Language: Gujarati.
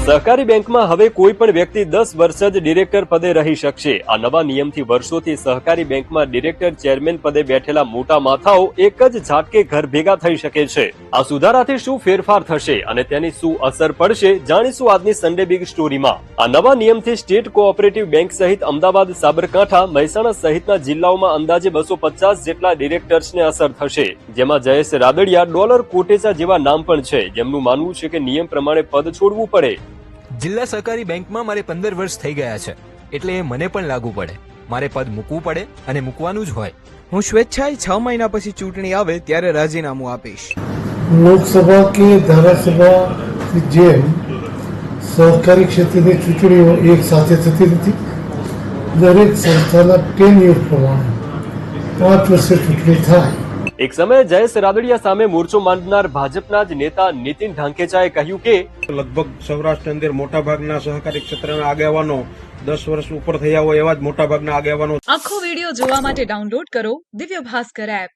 સહકારી બેંકમાં હવે કોઈ પણ વ્યક્તિ દસ વર્ષ જ ડિરેક્ટર પદે રહી શકશે. આ નવા નિયમથી વર્ષોથી સહકારી બેંકમાં ડિરેક્ટર ચેરમેન પદે બેઠેલા મોટા માથાઓ એક જ ઝાટકે ઘર ભેગા થઈ શકે છે. આ સુધારાથી શું ફેરફાર થશે અને તેની શું અસર પડશે જાણીશું આજની સન્ડે બિગ સ્ટોરીમાં આ નવા નિયમથી સ્ટેટ કોઓપરેટિવ બેંક સહિત અમદાવાદ, સાબરકાંઠા, મહેસાણા સહિતના જિલ્લાઓમાં અંદાજે બસો પચાસ જેટલા ડિરેક્ટર્સને અસર થશે. જેમાં જયેશ રાદડિયા ડોલર કોટેચા જેવા નામ પણ છે. જેમનું માનવું છે કે નિયમ પ્રમાણે પદ છોડવું પડે. જિલ્લા સહકારી બેંકમાં મારે પંદર વર્ષ થઈ ગયા છે. એટલે એ મને પણ લાગુ પડે. મારે પદ મૂકવું પડે અને મૂકવાનું જ હોય. હું સ્વેચ્છાએ છ મહિના પછી ચૂંટણી આવે ત્યારે રાજીનામું આપીશ. લોકસભા કે ધારાસભા જેમ સહકારી ક્ષેત્રની ચૂંટણીઓ એક સાથે થતી નથી, દરેક સંસ્થાના ટેન્યુર પ્રમાણે પાંચ વર્ષે ચૂંટણી થાય. એક સમયે જયેશ રાદડિયા સામે મોરચો માંડનાર ભાજપના જ નેતા નીતિન ઢાંકેચાએ કહ્યું કે લગભગ સૌરાષ્ટ્રની અંદર મોટાભાગના સહકારી ક્ષેત્રના આગેવાનો દસ વર્ષ ઉપર થયા હોય એવા જ મોટાભાગના આગેવાનો આખો વીડિયો જોવા માટે ડાઉનલોડ કરો દિવ્ય ભાસ્કર એપ.